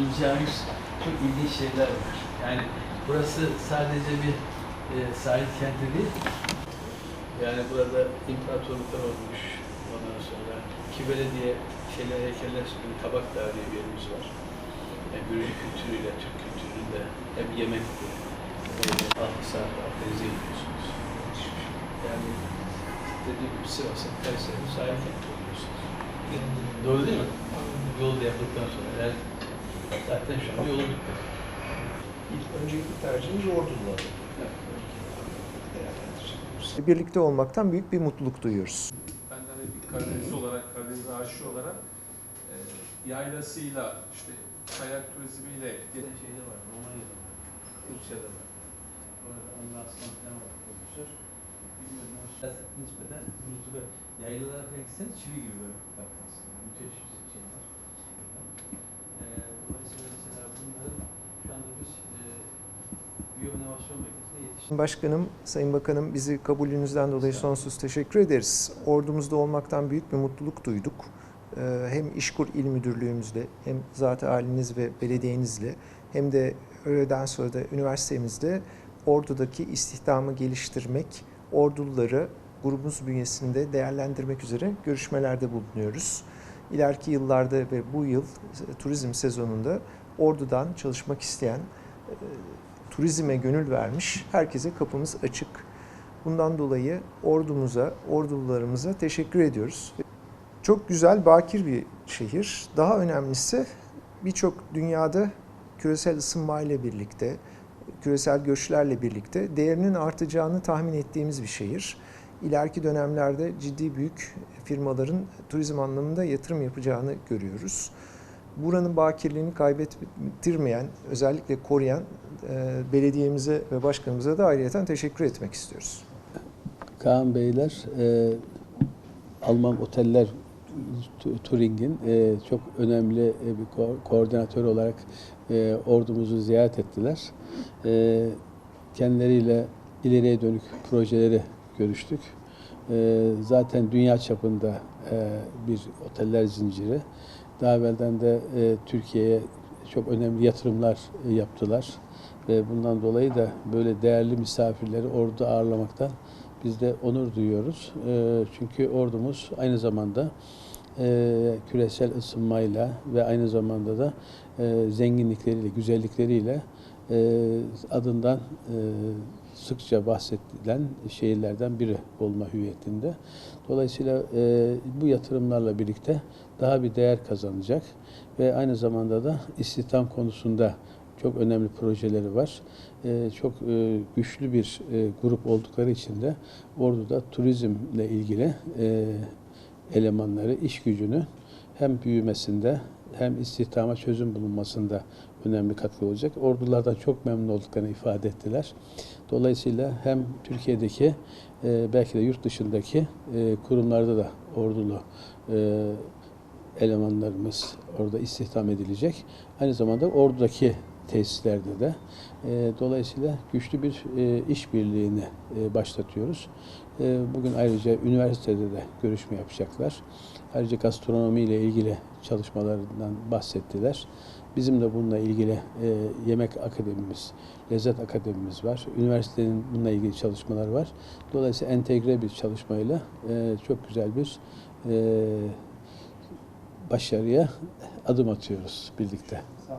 sunacağımız çok ilginç şeyler var. Yani burası sadece bir e, sahil kenti değil. Yani burada imparatorluklar olmuş. Ondan sonra iki belediye şeyler, heykeller bir tabak dağı diye bir yerimiz var. Yani Gürcü kültürüyle, Türk kültürüyle hem yemekte, e, altı saat denize gidiyorsunuz. Yani dediğim gibi Sivas'ın Kayseri'nin sahil kenti oluyorsunuz. Doğru değil mi? Yol da yapıldıktan sonra eğer zaten şu an yolu bitti. İlk öncelikli tercihimiz ordular. Birlikte olmaktan büyük bir mutluluk duyuyoruz. Ben de hani bir Karadeniz olarak, Karadeniz aşığı olarak e, yaylasıyla, işte kayak turizmiyle Gene şeyde var, Romanya'da var, Rusya'da var. Orada Allah aslan ne var profesör. Bilmiyorum nispeten yaylalara gitseniz çivi gibi böyle baktınız. Müthiş bir Başkanım, Sayın Bakanım bizi kabulünüzden dolayı sonsuz teşekkür ederiz. Ordumuzda olmaktan büyük bir mutluluk duyduk. Ee, Hem İşkur İl Müdürlüğümüzle hem zat haliniz ve belediyenizle hem de öğleden sonra da üniversitemizde Ordu'daki istihdamı geliştirmek, orduları grubumuz bünyesinde değerlendirmek üzere görüşmelerde bulunuyoruz. İleriki yıllarda ve bu yıl e, turizm sezonunda Ordu'dan çalışmak isteyen e, turizme gönül vermiş herkese kapımız açık. Bundan dolayı ordumuza, ordularımıza teşekkür ediyoruz. Çok güzel, bakir bir şehir. Daha önemlisi birçok dünyada küresel ısınmayla birlikte, küresel göçlerle birlikte değerinin artacağını tahmin ettiğimiz bir şehir. İleriki dönemlerde ciddi büyük firmaların turizm anlamında yatırım yapacağını görüyoruz. Buranın bakirliğini kaybettirmeyen, özellikle koruyan belediyemize ve başkanımıza da ayrıyeten teşekkür etmek istiyoruz. Kaan Beyler, e, Alman Oteller Tu- Turing'in e, çok önemli e, bir ko- koordinatör olarak e, ordumuzu ziyaret ettiler. E, kendileriyle ileriye dönük projeleri görüştük. E, zaten dünya çapında e, bir oteller zinciri. Daha evvelden de e, Türkiye'ye çok önemli yatırımlar e, yaptılar. Ve bundan dolayı da böyle değerli misafirleri orada ağırlamaktan biz de onur duyuyoruz. E, çünkü ordumuz aynı zamanda e, küresel ısınmayla ve aynı zamanda da zenginlikleriyle, güzellikleriyle adından e, sıkça bahsedilen şehirlerden biri olma hüviyetinde. Dolayısıyla e, bu yatırımlarla birlikte daha bir değer kazanacak ve aynı zamanda da istihdam konusunda çok önemli projeleri var. E, çok e, güçlü bir e, grup oldukları için de Ordu'da turizmle ilgili e, elemanları, iş gücünü hem büyümesinde hem istihdama çözüm bulunmasında önemli katkı olacak. Ordulardan çok memnun olduklarını ifade ettiler. Dolayısıyla hem Türkiye'deki e, belki de yurt dışındaki e, kurumlarda da ordulu e, elemanlarımız orada istihdam edilecek. Aynı zamanda oradaki tesislerde de e, dolayısıyla güçlü bir e, işbirliğini e, başlatıyoruz. E, bugün ayrıca üniversitede de görüşme yapacaklar. Ayrıca gastronomi ile ilgili çalışmalarından bahsettiler. Bizim de bununla ilgili e, yemek akademimiz, lezzet akademimiz var. Üniversitenin bununla ilgili çalışmalar var. Dolayısıyla entegre bir çalışmayla e, çok güzel bir e, başarıya adım atıyoruz birlikte.